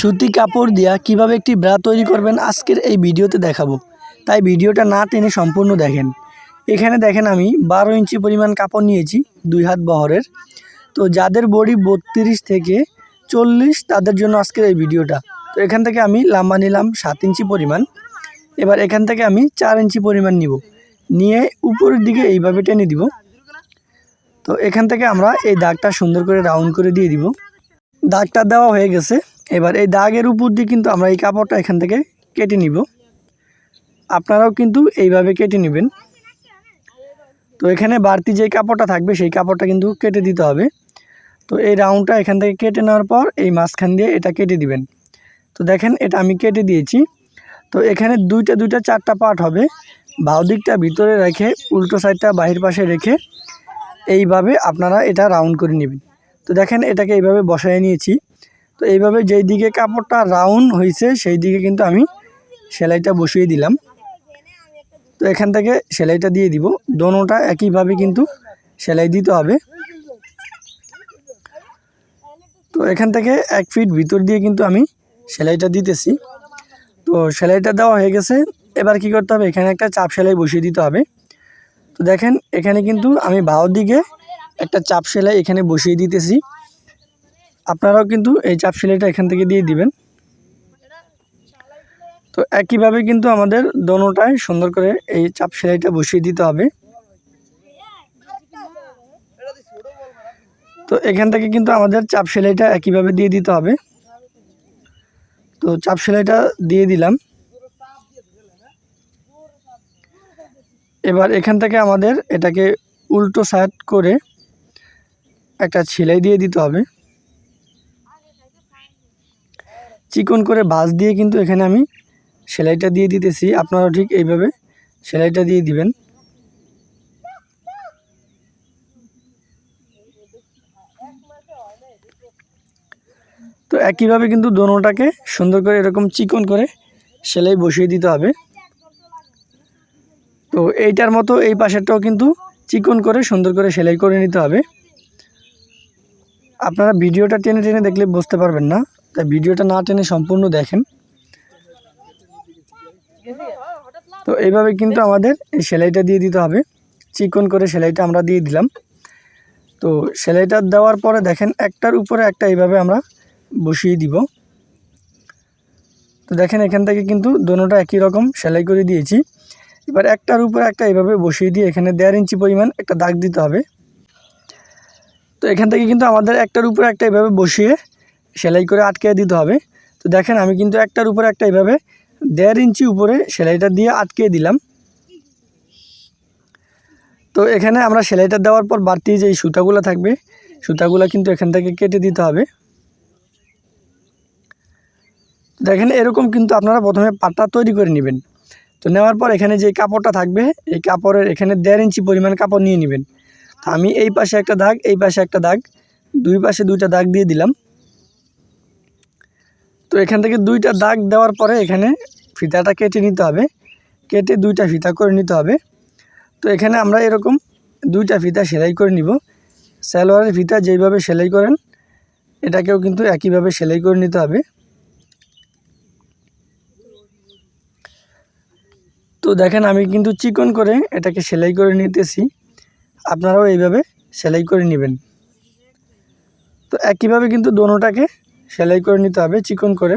সুতি কাপড় দিয়া কীভাবে একটি ব্রা তৈরি করবেন আজকের এই ভিডিওতে দেখাবো। তাই ভিডিওটা না টেনে সম্পূর্ণ দেখেন। এখানে দেখেন আমি বারো ইঞ্চি পরিমাণ কাপড় নিয়েছি দুই হাত বহরের। তো যাদের বডি বত্রিশ থেকে চল্লিশ, তাদের জন্য আজকের এই ভিডিওটা। তো এখান থেকে আমি লাম্বা নিলাম সাত ইঞ্চি পরিমাণ। এবার এখান থেকে আমি চার ইঞ্চি পরিমাণ নিব। নিয়ে উপরের দিকে এইভাবে টেনে দিব। তো এখান থেকে আমরা এই দাগটা সুন্দর করে রাউন্ড করে দিয়ে দিব। দাগটা দেওয়া হয়ে গেছে। এবার এই দাগের উপর দিয়ে কিন্তু আমরা এই কাপড়টা এখান থেকে কেটে নিব। আপনারাও কিন্তু এইভাবে কেটে নেবেন। তো এখানে বাড়তি যে কাপড়টা থাকবে, সেই কাপড়টা কিন্তু কেটে দিতে হবে। তো এই রাউন্ডটা এখান থেকে কেটে নেওয়ার পর এই মাঝখান দিয়ে এটা কেটে দিবেন। তো দেখেন, এটা আমি কেটে দিয়েছি। তো এখানে দুইটা দুইটা, চারটা পার্ট হবে। বাউ দিকটা ভিতরে রেখে, উল্টো সাইডটা বাহির পাশে রেখে এইভাবে আপনারা এটা রাউন্ড করে নেবেন। তো দেখেন, এটাকে এইভাবে বসায় নিয়েছি। তো এইভাবে যেই দিকে কাপড়টা রাউন্ড হয়েছে সেই দিকে কিন্তু আমি সেলাইটা বসিয়ে দিলাম। তো এখান থেকে সেলাইটা দিয়ে দিব। দোনোটা একইভাবে কিন্তু সেলাই দিতে হবে। তো এখান থেকে এক ফিট ভিতর দিয়ে কিন্তু আমি সেলাইটা দিতেছি। তো সেলাইটা দেওয়া হয়ে গেছে। এবার কি করতে হবে? এখানে একটা চাপ সেলাই বসিয়ে দিতে হবে। তো দেখেন, এখানে কিন্তু আমি বাউর দিকে একটা চাপ সেলাই এখানে বসিয়ে দিতেছি। আপনারাও কিন্তু এই চাপ সেলাইটা এখান থেকে দিয়ে দিবেন। তো একইভাবে কিন্তু আমাদের দোনোটায় সুন্দর করে এই চাপ সেলাইটা বসিয়ে দিতে হবে। তো এখান থেকে কিন্তু আমাদের চাপ সেলাইটা একইভাবে দিয়ে দিতে হবে। তো চাপ সেলাইটা দিয়ে দিলাম। এবার এখান থেকে আমাদের এটাকে উল্টো সাইড করে একটা সেলাই দিয়ে দিতে হবে। চিকন করে ভাঁজ দিয়ে কিন্তু এখানে আমি সেলাইটা দিয়ে দিতেছি। আপনারা ঠিক এইভাবে সেলাইটা দিয়ে দিবেন। তো একইভাবে কিন্তু দোনোটাকে সুন্দর করে এরকম চিকন করে সেলাই বসিয়ে দিতে হবে। তো এইটার মতো এই পাশেরটাও কিন্তু চিকন করে সুন্দর করে সেলাই করে নিতে হবে। আপনারা ভিডিওটা টেনে টেনে দেখলে বুঝতে পারবেন না। তাই ভিডিওটা না টেনে সম্পূর্ণ দেখেন। তো এইভাবে কিন্তু আমাদের এই সেলাইটা দিয়ে দিতে হবে। চিকন করে সেলাইটা আমরা দিয়ে দিলাম। তো সেলাইটা দেওয়ার পরে দেখেন একটার উপরে একটা এইভাবে আমরা বসিয়ে দিব। তো দেখেন এখান থেকে কিন্তু দোনোটা একই রকম সেলাই করে দিয়েছি। এবার একটার উপরে একটা এইভাবে বসিয়ে দিয়ে এখানে দেড় ইঞ্চি পরিমাণ একটা দাগ দিতে হবে। তো এখান থেকে কিন্তু আমাদের একটার উপরে একটা এইভাবে বসিয়ে সেলাই করে আটকে দিতে হবে। তো দেখেন, আমি কিন্তু একটার উপরে একটা এইভাবে দেড় ইঞ্চি উপরে সেলাইটা দিয়ে আটকে দিলাম। তো এখানে আমরা সেলাইটা দেওয়ার পর বাড়তি যে সুতাগুলো থাকবে, সুতাগুলো কিন্তু এখান থেকে কেটে দিতে হবে। দেখেন, এরকম কিন্তু আপনারা প্রথমে পাটটা তৈরি করে নেবেন। তো নেওয়ার পর এখানে যে কাপড়টা থাকবে, এই কাপড়ের এখানে দেড় ইঞ্চি পরিমাণ কাপড় নিয়ে নেবেন। তো আমি এই পাশে একটা দাগ, এই পাশে একটা দাগ, দুই পাশে দুইটা দাগ দিয়ে দিলাম। তো এখান থেকে দুইটা দাগ দেওয়ার পরে এখানে ফিতাটা কেটে নিতে হবে। কেটে দুইটা ফিতা করে নিতে হবে। তো এখানে আমরা এরকম দুইটা ফিতা সেলাই করে নিব। সালোয়ারের ফিতা যেইভাবে সেলাই করেন, এটাকেও কিন্তু একইভাবে সেলাই করে নিতে হবে। তো দেখেন, আমি কিন্তু চিকন করে এটাকে সেলাই করে নিতেছি। আপনারাও এইভাবে সেলাই করে নেবেন। তো একইভাবে কিন্তু দোনোটাকে সেলাই করে নিতে হবে, চিকন করে।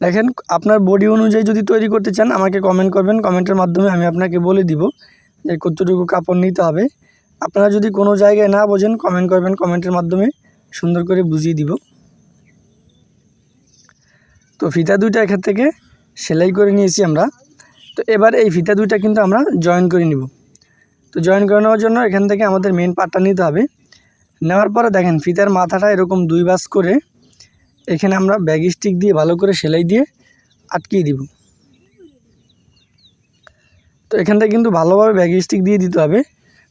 দেখেন, আপনার বডি অনুযায়ী যদি তৈরি করতে চান, আমাকে কমেন্ট করবেন। কমেন্টের মাধ্যমে আমি আপনাকে বলে দিব যে কতটুকু কাপড় নিতে হবে। আপনারা যদি কোনো জায়গায় না বোঝেন কমেন্ট করবেন। কমেন্টের মাধ্যমে সুন্দর করে বুঝিয়ে দিব। তো ফিতা দুইটা এখান থেকে সেলাই করে নিয়েছি আমরা। তো এবার এই ফিতা দুইটা কিন্তু আমরা জয়েন করে নিব। তো জয়েন করে নেওয়ার জন্য এখান থেকে আমাদের মেন পার্টটা নিতে হবে। নেওয়ার পরে দেখেন ফিতার মাথাটা এরকম দুই বাস করে এখানে আমরা ব্যাগ স্টিক দিয়ে ভালো করে সেলাই দিয়ে আটকিয়ে দিব। তো এখান থেকে কিন্তু ভালোভাবে ব্যাগ স্টিক দিয়ে দিতে হবে।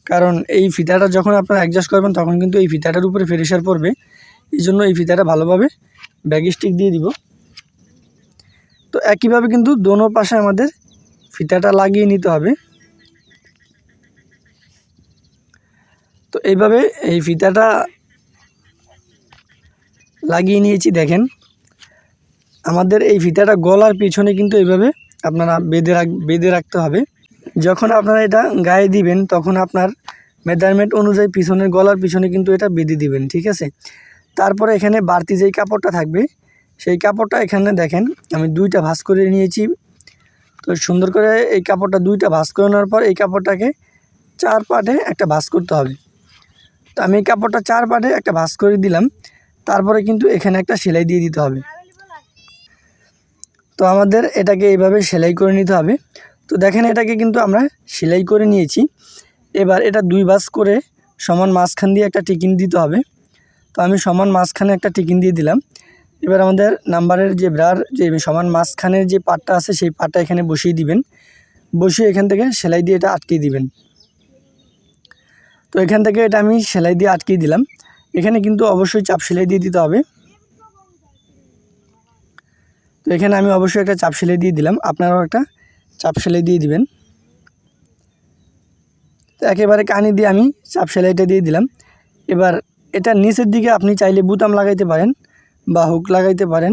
কারণ এই ফিতাটা যখন আপনারা অ্যাডজাস্ট করবেন, তখন কিন্তু এই ফিতাটার উপরে ফেরেসার পড়বে। এই জন্য এই ফিতাটা ভালোভাবে ব্যাগ স্টিক দিয়ে দিব। তো একইভাবে কিন্তু দোনো পাশে আমাদের ফিতাটা লাগিয়ে নিতে হবে। এইভাবে এই ফিতাটা লাগিয়ে নিয়েছি, দেখেন। আমাদের এই ফিতাটা গলার পিছনে কিন্তু এইভাবে আপনারা বেঁধে রাখ, বেঁধে রাখতে হবে। যখন আপনারা এটা গায়ে দিবেন, তখন আপনার মেজারমেন্ট অনুযায়ী পিছনের গলার পিছনে কিন্তু এটা বেঁধে দিবেন, ঠিক আছে? তারপরে এখানে বাড়তি যেই কাপড়টা থাকবে, সেই কাপড়টা এখানে দেখেন, আমি দুইটা ভাঁজ করে নিয়েছি। তো সুন্দর করে এই কাপড়টা দুইটা ভাঁজ করে নেওয়ার পর এই কাপড়টাকে চার পাটে একটা ভাঁজ করতে হবে। তো আমি কাপড়টা চার পাটে একটা ভাঁজ করে দিলাম। তারপরে কিন্তু এখানে একটা সেলাই দিয়ে দিতে হবে। তো আমাদের এটাকে এইভাবে সেলাই করে নিতে হবে। তো দেখেন এটাকে কিন্তু আমরা সেলাই করে নিয়েছি। এবার এটা দুই ভাঁজ করে সমান মাঝখান দিয়ে একটা টিকিন দিতে হবে। তো আমি সমান মাঝখানে একটা টিকিন দিয়ে দিলাম। এবার আমাদের নাম্বারের যে ব্রার, যে সমান মাঝখানের যে পাটটা আছে, সেই পাটটা এখানে বসিয়ে দিবেন। বসিয়ে এখান থেকে সেলাই দিয়ে এটা আটকে দিবেন। তো এখান থেকে এটা আমি সেলাই দিয়ে আটকে দিলাম। এখানে কিন্তু অবশ্যই চাপ সেলাই দিয়ে দিতে হবে। তো এখানে আমি অবশ্যই একটা চাপ সেলাই দিয়ে দিলাম। আপনারাও একটা চাপ সেলাই দিয়ে দিবেন। তো একেবারে কানি দিয়ে আমি চাপ সেলাইটা দিয়ে দিলাম। এবার এটা নিচের দিকে আপনি চাইলে বুতাম লাগাইতে পারেন বা হুক লাগাইতে পারেন।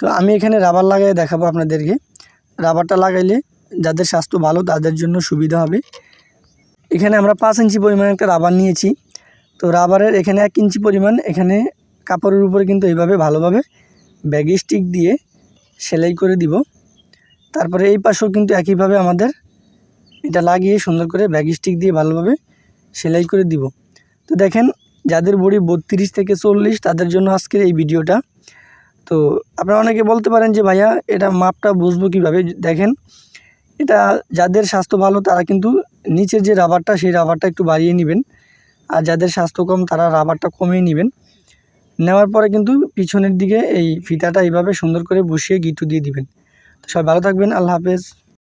তো আমি এখানে রাবার লাগাই দেখাবো আপনাদেরকে। রাবারটা লাগাইলে যাদের স্বাস্থ্য ভালো তাদের জন্য সুবিধা হবে। এখানে আমরা পাঁচ ইঞ্চি পরিমাণ একটা রাবার নিয়েছি। তো রাবারের এখানে এক ইঞ্চি পরিমাণ, এখানে কাপড়ের উপরে কিন্তু এইভাবে ভালোভাবে ব্যাগি স্টিক দিয়ে সেলাই করে দিব। তারপরে এই পাশেও কিন্তু একইভাবে আমাদের এটা লাগিয়ে সুন্দর করে ব্যাগি স্টিক দিয়ে ভালোভাবে সেলাই করে দিব। তো দেখেন, যাদের বডি বত্রিশ থেকে চল্লিশ, তাদের জন্য আজকের এই ভিডিওটা। তো আপনারা অনেকে বলতে পারেন যে, ভাইয়া, এটা মাপটা বুঝব কীভাবে? দেখেন এটা যাদের স্বাস্থ্য ভালো, তারা কিন্তু নিচের যে রাবারটা, সেই রাবারটা একটু বাড়িয়ে নেবেন। আর যাদের স্বাস্থ্য কম, তারা রাবারটা কমিয়ে নেবেন। নেওয়ার পরে কিন্তু পিছনের দিকে এই ফিতাটা এইভাবে সুন্দর করে বসিয়ে গিটু দিয়ে দিবেন। তো সবাই ভালো থাকবেন, আল্লাহ হাফেজ।